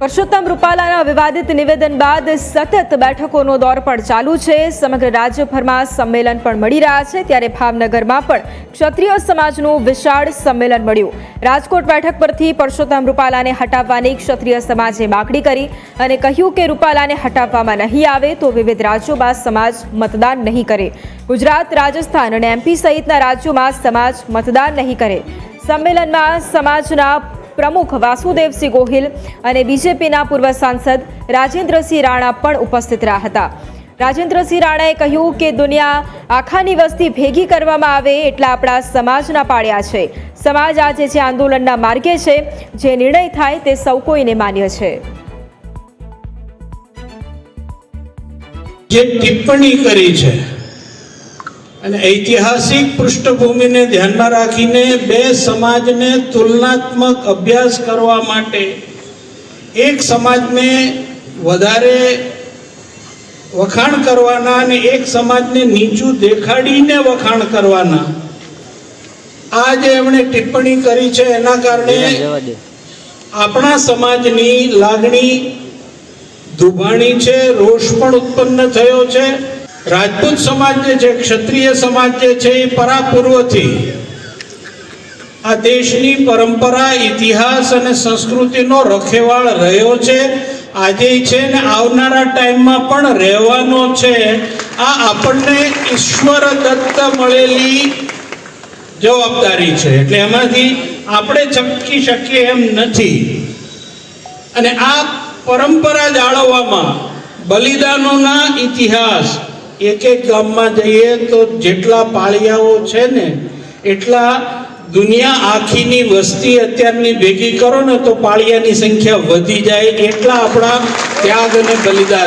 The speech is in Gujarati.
પરસોત્તમ રૂપાલાના વિવાદિત નિવેદન બાદ સતત બેઠકોનો દોર પણ ચાલુ છે. સમગ્ર રાજ્યભરમાં સંમેલન પણ મળી રહ્યા છે. ત્યારે ભાવનગરમાં પણ ક્ષત્રિય સમાજનું વિશાળ સંમેલન મળ્યું. રાજકોટ બેઠક પરથી પરસોત્તમ રૂપાલાને હટાવવાની ક્ષત્રિય સમાજે માગણી કરી અને કહ્યું કે રૂપાલાને હટાવવામાં નહીં આવે તો વિવિધ રાજ્યોમાં સમાજ મતદાન નહીં કરે. ગુજરાત, રાજસ્થાન અને એમપી સહિતના રાજ્યોમાં સમાજ મતદાન નહીં કરે. સંમેલનમાં સમાજના પ્રમુખ વાસુદેવસિંહ ગોહિલ અને બીજેપીના પૂર્વ સાંસદ રાજેન્દ્રસિંહ રાણા પણ ઉપસ્થિત રહ્યા હતા. રાજેન્દ્રસિંહ રાણાએ કહ્યું કે દુનિયા આખાની વસ્તી ભેગી કરવામાં આવે એટલા આપણા સમાજના પાડ્યા છે. સમાજ આજે જે આંદોલનના માર્ગે છે, જે નિર્ણય થાય તે સૌ કોઈને માન્ય છે. જે ટિપ્પણી કરી છે અને ઐતિહાસિક પૃષ્ઠભૂમિને ધ્યાનમાં રાખીને બે સમાજને તુલનાત્મક અભ્યાસ કરવા માટે એક સમાજને વધારે વખાણ કરવાના અને એક સમાજને નીચું દેખાડીને વખાણ કરવાના. આ જે એમણે ટિપ્પણી કરી છે એના કારણે આપણા સમાજની લાગણી દુભાણી છે રોષ પણ ઉત્પન્ન થયો છે. રાજપૂત સમાજ જે છે, ક્ષત્રિય સમાજ જે છે, એ પરાપૂર્વથી આ દેશની પરંપરા, ઇતિહાસ અને સંસ્કૃતિનો રખેવાળ રહ્યો છે. આજે છે ને આવનારા ટાઈમમાં પણ રહેવાનો છે. આ આપણને ઈશ્વર દત્ત મળેલી જવાબદારી છે. એટલે એમાંથી આપણે ચમકી શકીએ એમ નથી. અને આ પરંપરા જાળવવામાં બલિદાનોના ઇતિહાસ એક એક ગામમાં જઈએ તો જેટલા પાળિયાઓ છે ને, એટલા દુનિયા આખીની વસ્તી અત્યારની ભેગી કરો ને તો પાળિયાની સંખ્યા વધી જાય એટલા આપણા ત્યાગ અને બલિદાન.